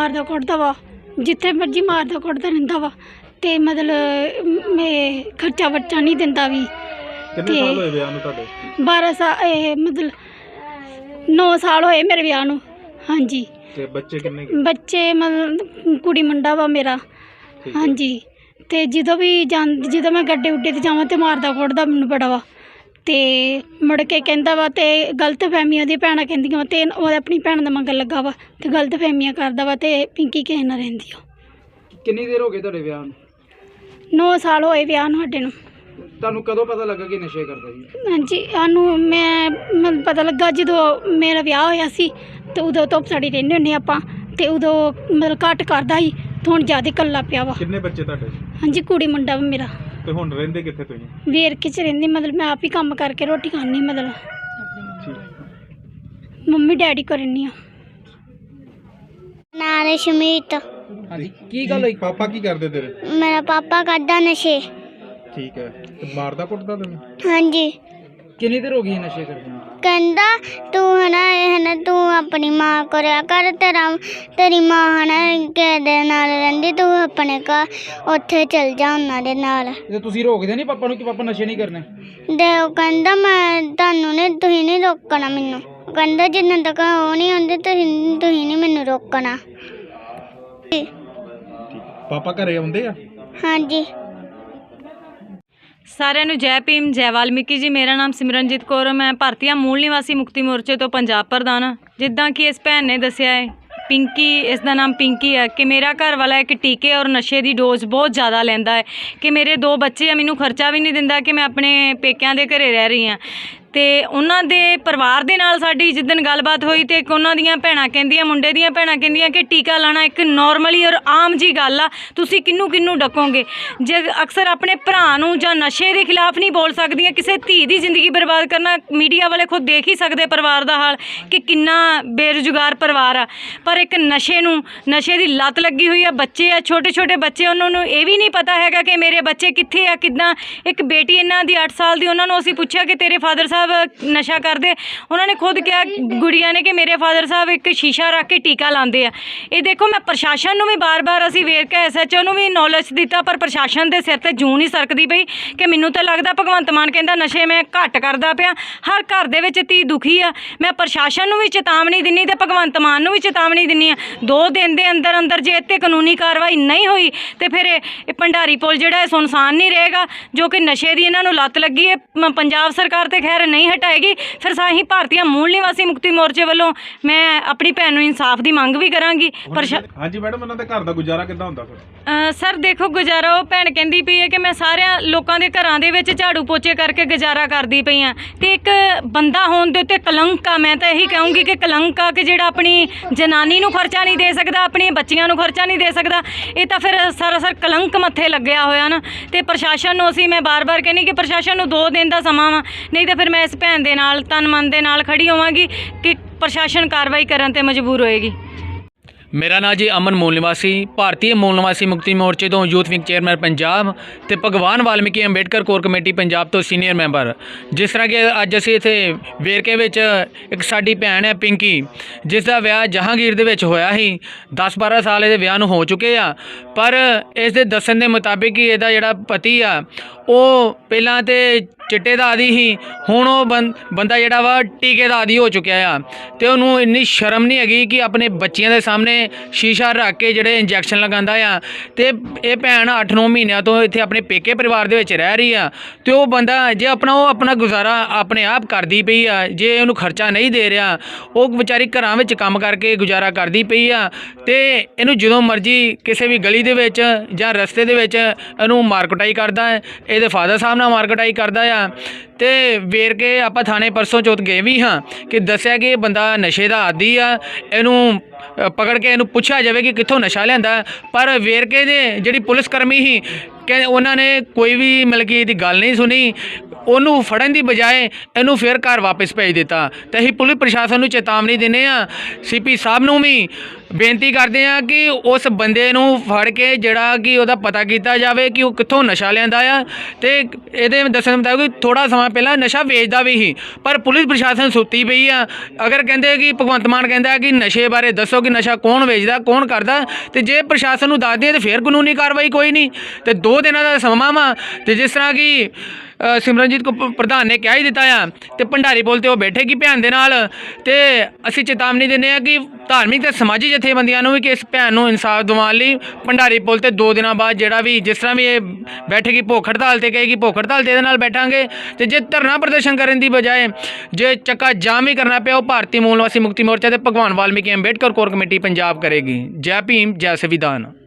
ਮਾਰਦਾ ਕੁੱਟਦਾ ਵਾ ਜਿੱਥੇ ਮਰਜ਼ੀ ਮਾਰਦਾ ਕੁੱਟਦਾ ਰਹਿੰਦਾ ਵਾ ਤੇ ਮਤਲਬ ਮੈਂ ਖਰਚਾ ਬੱਚਾ ਨਹੀਂ ਦਿੰਦਾ ਵੀ। ਕਿੰਨੇ ਸਾਲ ਹੋਏ ਵਿਆਹ ਨੂੰ ਤੁਹਾਡੇ? 12 ਸਾਲ ਇਹ ਮਤਲਬ 9 ਸਾਲ ਹੋਏ ਮੇਰੇ ਵਿਆਹ ਨੂੰ ਹਾਂਜੀ। ਤੇ ਬੱਚੇ ਕਿੰਨੇ ਕੁ? ਬੱਚੇ ਮਤਲਬ ਕੁੜੀ ਮੁੰਡਾ ਵਾ ਮੇਰਾ ਠੀਕ ਹੈ। ਹਾਂਜੀ। ਤੇ ਜਦੋਂ ਵੀ ਜਾਂ ਜਦੋਂ ਮੈਂ ਗੱਡੇ ਉੱਡੇ ਤੇ ਜਾਵਾਂ ਤੇ ਮਾਰਦਾ ਕੁੱਟਦਾ ਮੈਨੂੰ ਬੜਾ ਵਾ। ਤੇ ਮੁੜ ਕੇ ਕਹਿੰਦਾ ਵਾ ਤੇ ਗਲਤ ਫਹਿਮੀਆਂ ਦੀ ਭੈਣਾਂ ਕਹਿੰਦੀਆਂ ਵਾ ਤੇ ਉਹ ਆਪਣੀ ਭੈਣ ਦਾ ਮੰਗਣ ਲੱਗਾ ਵਾ ਤੇ ਗਲਤ ਫਹਿਮੀਆਂ ਕਰਦਾ ਵਾ ਤੇ ਪਿੰਕੀ ਕਿਸੇ ਨਾਲ ਰਹਿੰਦੀ ਆ। ਕਿੰਨੀ ਦੇਰ ਹੋ ਗਈ ਤੁਹਾਡੇ ਵਿਆਹ ਨੂੰ? 9 ਸਾਲ ਹੋਏ ਵਿਆਹ ਨੂੰ ਸਾਡੇ ਨੂੰ। ਤੁਹਾਨੂੰ ਕਦੋਂ ਪਤਾ ਲੱਗਾ ਕਿ ਨਸ਼ੇ ਕਰਦਾ ਜੀ ਹਾਂਜੀ ਸਾਨੂੰ ਮੈਂ ਮੈਨੂੰ ਪਤਾ ਲੱਗਾ ਜਦੋਂ ਮੇਰਾ ਵਿਆਹ ਹੋਇਆ ਸੀ ਤੇ ਉਦੋਂ ਤੋਂ ਸਾਡੀ ਰਹਿੰਦੇ ਹੁੰਦੇ ਆਪਾਂ ਤੇ ਉਦੋਂ ਮਤਲਬ ਘੱਟ ਕਰਦਾ ਸੀ ਤੇ ਹੁਣ ਜ਼ਿਆਦਾ ਕੱਲਾ ਪਿਆ ਵਾ। ਕਿੰਨੇ ਬੱਚੇ ਤੁਹਾਡੇ? ਹਾਂਜੀ ਕੁੜੀ ਮੁੰਡਾ ਵਾ ਮੇਰਾ। ਤੇ ਹੁਣ ਰਹਿੰਦੇ ਕਿੱਥੇ ਤੁਸੀਂ? ਵੇਰਕੇ ਚ ਰਹਿੰਦੀ ਮਤਲਬ ਮੈਂ ਆਪ ਹੀ ਕੰਮ ਕਰਕੇ ਰੋਟੀ ਖਾਣੀ ਮਤਲਬ। ਠੀਕ ਮੰਮੀ ਡੈਡੀ ਕੋ ਰਹਿੰਦੀ ਆ ਨਾਂ ਰਸ਼ਮੀਤ ਹਾਂਜੀ ਕੀ ਗੱਲ ਹੋਈ? ਪਾਪਾ ਕੀ ਕਰਦੇ ਤੇਰੇ? ਮੇਰਾ ਪਾਪਾ ਕਰਦਾ ਨਸ਼ੇ। ਠੀਕ ਹੈ ਤੇ ਮਾਰਦਾ ਕੁੱਟਦਾ ਤੈਨੂੰ? ਹਾਂਜੀ। ਕਿੰਨੀ ਦੇਰ ਹੋ ਗਈ ਇਹ ਨਸ਼ੇ ਕਰਦੇ ਨੂੰ? ਕਹਿੰਦਾ ਤੂੰ ਆਪਣੀ ਮਾਂ ਕਰਿਆ ਕਰ ਤੇਰਾ ਤੇਰੀ ਮਾਂ ਹਨਾ ਕਿਸੇ ਦੇ ਨਾਲ ਰਹਿੰਦੀ ਤੂੰ ਆਪਣੇ ਘਰ ਉੱਥੇ ਚਲ ਜਾ ਉਹਨਾਂ ਦੇ ਨਾਲ। ਤੇ ਤੁਸੀਂ ਰੋਕਦੇ ਨਹੀਂ ਪਾਪਾ ਨੂੰ ਕਿ ਪਾਪਾ ਨਸ਼ੇ ਨਹੀਂ ਕਰਨੇ? ਤੇ ਉਹ ਕਹਿੰਦਾ ਮੈਂ ਤੁਹਾਨੂੰ ਨੇ ਤੁਸੀਂ ਨਹੀਂ ਰੋਕਣਾ ਮੈਨੂੰ। ਉਹ ਕਹਿੰਦਾ ਜਿੰਨਾ ਤੱਕ ਉਹ ਨਹੀਂ ਆਉਂਦੇ ਤੁਸੀਂ ਤੁਸੀਂ ਨਹੀਂ ਮੈਨੂੰ ਰੋਕਣਾ। ਪਾਪਾ ਘਰੇ ਆਉਂਦੇ ਆ? ਹਾਂਜੀ। ਸਾਰਿਆਂ ਨੂੰ ਜੈ ਭੀਮ ਜੈ ਵਾਲਮੀਕੀ ਜੀ ਮੇਰਾ ਨਾਮ ਸਿਮਰਨਜੀਤ ਕੌਰ ਹੈ। ਮੈਂ ਭਾਰਤੀਆ ਮੂਲ ਨਿਵਾਸੀ ਮੁਕਤੀ ਮੋਰਚੇ ਤੋਂ ਪੰਜਾਬ ਪ੍ਰਧਾਨ ਹਾਂ। ਜਿੱਦਾਂ ਕਿ ਇਸ ਭੈਣ ਨੇ ਦੱਸਿਆ ਹੈ, ਪਿੰਕੀ, ਇਸ ਦਾ ਨਾਮ ਪਿੰਕੀ ਹੈ ਕਿ ਮੇਰਾ ਘਰ ਵਾਲਾ ਇੱਕ ਟੀਕੇ ਔਰ ਨਸ਼ੇ ਦੀ ਡੋਜ਼ ਬਹੁਤ ਜ਼ਿਆਦਾ ਲੈਂਦਾ ਹੈ ਕਿ ਮੇਰੇ ਦੋ ਬੱਚੇ ਆ, ਮੈਨੂੰ ਖਰਚਾ ਵੀ ਨਹੀਂ ਦਿੰਦਾ ਕਿ ਮੈਂ ਆਪਣੇ ਪੇਕਿਆਂ ਦੇ ਘਰੇ ਰਹਿ ਰਹੀ ਹਾਂ। ਤੇ ਉਹਨਾਂ ਦੇ ਪਰਿਵਾਰ ਦੇ ਨਾਲ ਸਾਡੀ ਜਿੱਦਣ ਗੱਲਬਾਤ ਹੋਈ ਤੇ ਇੱਕ ਉਹਨਾਂ ਦੀਆਂ ਭੈਣਾਂ ਕਹਿੰਦੀਆਂ, ਮੁੰਡੇ ਦੀਆਂ ਭੈਣਾਂ ਕਹਿੰਦੀਆਂ ਕਿ ਟੀਕਾ ਲਾਣਾ ਇੱਕ ਨਾਰਮਲੀ ਔਰ ਆਮ ਜੀ ਗੱਲ ਆ, ਤੁਸੀਂ ਕਿੰਨੂੰ ਕਿੰਨੂੰ ਡਕੋਗੇ? ਜੇ ਅਕਸਰ ਆਪਣੇ ਭਰਾ ਨੂੰ ਜਾਂ ਨਸ਼ੇ ਦੇ ਖਿਲਾਫ ਨਹੀਂ ਬੋਲ ਸਕਦੀਆਂ, ਕਿਸੇ ਧੀ ਦੀ ਜ਼ਿੰਦਗੀ ਬਰਬਾਦ ਕਰਨਾ ਮੀਡੀਆ ਵਾਲੇ ਖੁਦ ਦੇਖ ਹੀ ਸਕਦੇ ਪਰਿਵਾਰ ਦਾ ਹਾਲ ਕਿ ਕਿੰਨਾ ਬੇਰੁਜ਼ਗਾਰ ਪਰਿਵਾਰ ਆ। ਪਰ ਇੱਕ ਨਸ਼ੇ ਨੂੰ, ਨਸ਼ੇ ਦੀ ਲੱਤ ਲੱਗੀ ਹੋਈ ਆ, ਬੱਚੇ ਆ ਛੋਟੇ ਛੋਟੇ ਬੱਚੇ, ਉਹਨਾਂ ਨੂੰ ਇਹ ਵੀ ਨਹੀਂ ਪਤਾ ਹੈਗਾ ਕਿ ਮੇਰੇ ਬੱਚੇ ਕਿੱਥੇ ਆ, ਕਿੱਦਾਂ, ਇੱਕ ਬੇਟੀ ਇਹਨਾਂ ਦੀ 8 ਸਾਲ ਦੀ, ਉਹਨਾਂ ਨੂੰ ਅਸੀਂ ਪੁੱਛਿਆ ਕਿ ਤੇਰੇ ਫਾਦਰ ਸਾਹਿਬ ਨਸ਼ਾ ਕਰਦੇ, ਉਹਨਾਂ ਨੇ ਖੁਦ ਕਿਹਾ ਗੁੜੀਆਂ ਨੇ ਕਿ ਮੇਰੇ ਫਾਦਰ ਸਾਹਿਬ ਇੱਕ ਸ਼ੀਸ਼ਾ ਰੱਖ ਕੇ ਟੀਕਾ ਲਾਉਂਦੇ ਆ। ਇਹ ਦੇਖੋ, ਮੈਂ ਪ੍ਰਸ਼ਾਸਨ ਨੂੰ ਵੀ ਬਾਰ-ਬਾਰ ਅਸੀਂ ਵੇਰਕਾ ਐਸਐਚਓ ਨੂੰ ਵੀ ਨੌਲੇਜ ਦਿੱਤਾ, ਪਰ ਪ੍ਰਸ਼ਾਸਨ ਦੇ ਸਿਰ ਤੇ ਜੂੰ ਨਹੀਂ ਸਰਕਦੀ ਪਈ ਕਿ ਮੈਨੂੰ ਤਾਂ ਲੱਗਦਾ ਭਗਵੰਤ ਮਾਨ ਕਹਿੰਦਾ ਨਸ਼ੇ ਮੈਂ ਘੱਟ ਕਰਦਾ ਪਿਆ, ਹਰ ਘਰ ਦੇ ਵਿੱਚ ਧੀ ਦੁਖੀ ਆ। ਮੈਂ ਪ੍ਰਸ਼ਾਸਨ ਨੂੰ ਵੀ ਚੇਤਾਵਨੀ ਦਿੰਨੀ ਤੇ ਭਗਵੰਤ ਮਾਨ ਨੂੰ ਵੀ ਚੇਤਾਵਨੀ ਦਿੰਨੀ ਆ। ਦੋ ਦਿਨ ਦੇ ਅੰਦਰ ਅੰਦਰ ਜੇ ਇੱਥੇ ਕਾਨੂੰਨੀ ਕਾਰਵਾਈ ਨਹੀਂ ਹੋਈ, ਤੇ ਫਿਰ ਇਹ ਭੰਡਾਰੀ ਪੁਲ ਜਿਹੜਾ ਹੈ ਸੁਨਸਾਨ ਨਹੀਂ ਰਹੇਗਾ, ਜੋ ਕਿ ਨਸ਼ੇ ਦੀ ਇਹਨਾਂ ਨੂੰ ਲੱਤ ਲੱਗੀ ਹੈ। ਪੰਜਾਬ ਸਰਕਾਰ ਤੇ ਖੈਰ ਨਹੀਂ ਹਟਾਏਗੀ ਫਿਰ ਸਾਹੀਂ ਭਾਰਤੀਆ ਮੂਲ ਨਿਵਾਸੀ ਮੁਕਤੀ ਮੋਰਚੇ ਵੱਲੋਂ ਮੈਂ ਆਪਣੀ ਭੈਣ ਨੂੰ ਇਨਸਾਫ ਦੀ ਮੰਗ ਵੀ ਕਰਾਂਗੀ। ਪ੍ਰਸ਼ਾ ਹਾਂਜੀ ਮੈਡਮ ਉਹਨਾਂ ਦੇ ਘਰ ਦਾ ਗੁਜ਼ਾਰਾ ਕਿੱਦਾਂ ਹੁੰਦਾ ਫਿਰ? ਸਰ ਦੇਖੋ ਗੁਜ਼ਾਰਾ ਉਹ ਭੈਣ ਕਹਿੰਦੀ ਪਈ ਹੈ ਕਿ ਮੈਂ ਸਾਰਿਆਂ ਲੋਕਾਂ ਦੇ ਘਰਾਂ ਦੇ ਵਿੱਚ ਝਾੜੂ ਪੋਚੇ ਕਰਕੇ ਗੁਜ਼ਾਰਾ ਕਰਦੀ ਪਈ ਆ ਤੇ ਇੱਕ ਬੰਦਾ ਹੋਣ ਦੇ ਉੱਤੇ ਕਲੰਕ ਆ ਮੈਂ ਤਾਂ ਇਹੀ ਕਹੂੰਗੀ ਕਿ ਕਲੰਕ ਆ ਕਿ ਜਿਹੜਾ ਆਪਣੀ ਜਨਾਨੀ ਨੂੰ ਖਰਚਾ ਨਹੀਂ ਦੇ ਸਕਦਾ ਆਪਣੀਆਂ ਬੱਚੀਆਂ ਨੂੰ ਖਰਚਾ ਨਹੀਂ ਦੇ ਸਕਦਾ ਇਹ ਤਾਂ ਫਿਰ ਸਰਾਸਰ ਕਲੰਕ ਮੱਥੇ ਲੱਗਿਆ ਹੋਇਆ ਨਾ ਤੇ ਪ੍ਰਸ਼ਾਸਨ ਨੂੰ ਅਸੀਂ ਮੈਂ ਬਾਰ-ਬਾਰ ਕਹਿੰਦੀ ਕਿ ਪ੍ਰਸ਼ਾਸਨ ਨੂੰ 2 ਦਿਨ ਦਾ ਸਮਾਂ ਵਾ ਨਹੀਂ ਤਾਂ ਫਿਰ ਮੈਂ ਇਸ ਭੈਣ ਦੇ ਨਾਲ, ਤਨ ਮਨ ਦੇ ਨਾਲ ਖੜੀ ਹੋਵਾਂਗੀ ਕਿ ਪ੍ਰਸ਼ਾਸਨ ਕਾਰਵਾਈ ਕਰਨ ਤੇ ਮਜਬੂਰ ਹੋਏਗੀ। ਮੇਰਾ ਨਾਂ ਜੀ ਅਮਨ ਮੂਲ ਨਿਵਾਸੀ, ਭਾਰਤੀ ਮੂਲ ਨਿਵਾਸੀ ਮੁਕਤੀ ਮੋਰਚੇ ਤੋਂ ਯੂਥ ਵਿੰਗ ਚੇਅਰਮੈਨ ਪੰਜਾਬ ਤੇ ਭਗਵਾਨ ਵਾਲਮੀਕੀ ਅੰਬੇਡਕਰ ਕੋਰ ਕਮੇਟੀ ਪੰਜਾਬ ਤੋਂ ਸੀਨੀਅਰ ਮੈਂਬਰ। ਜਿਸ ਤਰ੍ਹਾਂ ਕਿ ਅੱਜ ਅਸੀਂ ਇੱਥੇ ਵੇਰਕੇ ਵਿੱਚ ਇੱਕ ਸਾਡੀ ਭੈਣ ਹੈ ਪਿੰਕੀ, ਜਿਸ ਦਾ ਵਿਆਹ ਜਹਾਂਗੀਰ ਦੇ ਵਿੱਚ ਹੋਇਆ ਸੀ। 10-12 ਸਾਲ ਇਹਦੇ ਵਿਆਹ ਨੂੰ ਹੋ ਚੁੱਕੇ ਆ। ਪਰ ਇਸ ਦੇ ਦੱਸਣ ਦੇ ਮੁਤਾਬਿਕ ਹੀ ਇਹਦਾ ਜਿਹੜਾ ਪਤੀ ਆ, ਉਹ ਪਹਿਲਾਂ ਤੇ ਚਿੱਟੇ ਦਾ ਆਦੀ ਸੀ, ਹੁਣ ਉਹ ਬੰ- ਬੰਦਾ ਜਿਹੜਾ ਵਾ ਟੀਕੇ ਦਾ ਆਦੀ ਹੋ ਚੁੱਕਿਆ ਆ। ਤੇ ਉਹਨੂੰ ਇੰਨੀ ਸ਼ਰਮ ਨਹੀਂ ਹੈਗੀ ਕਿ ਆਪਣੇ ਬੱਚਿਆਂ ਦੇ ਸਾਹਮਣੇ ਸ਼ੀਸ਼ਾ ਰੱਖ ਕੇ ਜਿਹੜੇ ਇੰਜੈਕਸ਼ਨ ਲਗਾਉਂਦਾ ਆ। ਤੇ ਇਹ ਭੈਣ 8-9 ਮਹੀਨਿਆਂ ਤੋਂ ਇੱਥੇ ਆਪਣੇ ਪੇਕੇ ਪਰਿਵਾਰ ਦੇ ਵਿੱਚ ਰਹਿ ਰਹੀ ਆ। ਤੇ ਉਹ ਬੰਦਾ ਜੇ ਆਪਣਾ, ਉਹ ਆਪਣਾ ਗੁਜ਼ਾਰਾ ਆਪਣੇ ਆਪ ਕਰਦੀ ਪਈ ਆ, ਜੇ ਉਹਨੂੰ ਖਰਚਾ ਨਹੀਂ ਦੇ ਰਿਹਾ, ਉਹ ਵਿਚਾਰੀ ਘਰਾਂ ਵਿੱਚ ਕੰਮ ਕਰਕੇ ਗੁਜ਼ਾਰਾ ਕਰਦੀ ਪਈ ਆ। ਤੇ ਇਹਨੂੰ ਜਦੋਂ ਮਰਜ਼ੀ ਕਿਸੇ ਵੀ ਗਲੀ ਦੇ ਵਿੱਚ ਜਾਂ ਰਸਤੇ ਦੇ ਵਿੱਚ ਇਹਨੂੰ ਮਾਰਕਟਾਈ ਕਰਦਾ ਹੈ ਇਹਦੇ ਫਾਦਰ ਸਾਹਿਬ ਨਾਲ ਮਾਰਕਟਾਈ ਕਰਦਾ ਆ। ਤੇ ਵੇਰਕੇ ਆਪਾਂ ਥਾਣੇ ਪਰਸੋਂ ਚੌਥ ਗਏ ਵੀ ਹਾਂ ਕਿ ਦੱਸਿਆ ਕਿ ਇਹ ਬੰਦਾ ਨਸ਼ੇ ਦਾ ਆਦੀ ਆ, ਇਹਨੂੰ ਪਕੜ ਕੇ ਇਹਨੂੰ ਪੁੱਛਿਆ ਜਾਵੇ ਕਿ ਕਿੱਥੋਂ ਨਸ਼ਾ ਲੈਂਦਾ ਪਰ ਵੇਰਕੇ ਦੇ ਜਿਹੜੀ ਪੁਲਿਸ ਕਰਮੀ ਸੀ ਕਿ ਉਹਨਾਂ ਨੇ ਕੋਈ ਵੀ ਮਤਲਬ ਕਿ ਇਹਦੀ ਗੱਲ ਨਹੀਂ ਸੁਣੀ। ਉਹਨੂੰ ਫੜਨ ਦੀ ਬਜਾਏ ਇਹਨੂੰ ਫਿਰ ਘਰ ਵਾਪਸ ਭੇਜ ਦਿੱਤਾ। ਤੇ ਅਸੀਂ ਪੁਲਿਸ ਪ੍ਰਸ਼ਾਸਨ ਨੂੰ ਚੇਤਾਵਨੀ ਦਿੰਦੇ ਆ ਸੀਪੀ ਸਾਹਿਬ ਨੂੰ ਵੀ ਬੇਨਤੀ ਕਰਦੇ ਆ ਕਿ ਉਸ ਬੰਦੇ ਨੂੰ ਫੜ ਕੇ ਜਿਹੜਾ ਕਿ ਉਹਦਾ ਪਤਾ ਕੀਤਾ ਜਾਵੇ ਕਿ ਉਹ ਕਿੱਥੋਂ ਨਸ਼ਾ ਲਿਆਂਦਾ ਆ। ਤੇ ਇਹਦੇ ਦੱਸਣ ਮੁਤਾਬਕ ਥੋੜਾ ਸਮਾਂ ਪਹਿਲਾਂ ਨਸ਼ਾ ਵੇਚਦਾ ਵੀ ਸੀ, ਪਰ ਪੁਲਿਸ ਪ੍ਰਸ਼ਾਸਨ ਸੁੱਤੀ ਪਈ ਆ। ਅਗਰ ਕਹਿੰਦੇ ਕਿ ਭਗਵੰਤ ਮਾਨ ਕਹਿੰਦਾ ਕਿ ਨਸ਼ੇ ਬਾਰੇ ਦੱਸੋ ਕਿ ਨਸ਼ਾ ਕੌਣ ਵੇਚਦਾ, ਕੌਣ ਕਰਦਾ, ਤੇ ਜੇ ਪ੍ਰਸ਼ਾਸਨ ਨੂੰ ਦੱਸਦੇ ਆ ਤੇ ਫਿਰ ਕਾਨੂੰਨੀ ਕਾਰਵਾਈ ਕੋਈ ਨਹੀਂ। ਤੇ ਦੋ ਦਿਨਾਂ ਦਾ ਸਮਾਂ ਵਾ, ਤੇ ਜਿਸ ਤਰ੍ਹਾਂ ਕਿ ਸਿਮਰਨਜੀਤ ਕੋ ਪ੍ਰਧਾਨ ਨੇ ਕਹਿ ਹੀ ਦਿੱਤਾ ਆ ਤੇ ਭੰਡਾਰੀ ਪੁਲ ਤੇ ਉਹ ਬੈਠੇਗੀ ਭੈਣ ਦੇ ਨਾਲ ਤੇ ਅਸੀਂ ਚੇਤਾਵਨੀ ਦਿੰਦੇ ਆ ਕਿ ਧਾਰਮਿਕ ਤੇ ਸਮਾਜੀ ਜਥੇਬੰਦੀਆਂ ਨੂੰ ਵੀ ਕਿ ਇਸ ਭੈਣ ਨੂੰ ਇਨਸਾਫ ਦਿਵਾਉਣ ਲਈ ਭੰਡਾਰੀ ਪੁਲ ਤੇ ਦੋ ਦਿਨਾਂ ਬਾਅਦ ਜਿਹੜਾ ਵੀ ਜਿਸ ਤਰ੍ਹਾਂ ਵੀ ਇਹ ਬੈਠੇਗੀ ਭੁੱਖ ਹੜਤਾਲ ਤੇ ਕਹੇਗੀ ਭੁੱਖ ਹੜਤਾਲ ਤੇ ਇਹਦੇ ਨਾਲ ਬੈਠਾਂਗੇ ਤੇ ਜੇ ਧਰਨਾ ਪ੍ਰਦਰਸ਼ਨ ਕਰਨ ਦੀ ਬਜਾਏ ਜੇ ਚੱਕਾ ਜਾਮ ਵੀ ਕਰਨਾ ਪਿਆ ਉਹ ਭਾਰਤੀ ਮੂਲ ਨਿਵਾਸੀ ਮੁਕਤੀ ਮੋਰਚਾ ਤੇ ਭਗਵਾਨ ਵਾਲਮੀਕੀ ਅੰਬੇਡਕਰ ਕੋਰ ਕਮੇਟੀ ਪੰਜਾਬ ਕਰੇਗੀ। ਜੈ ਭੀਮ, ਜੈ ਸੰਵਿਧਾਨ।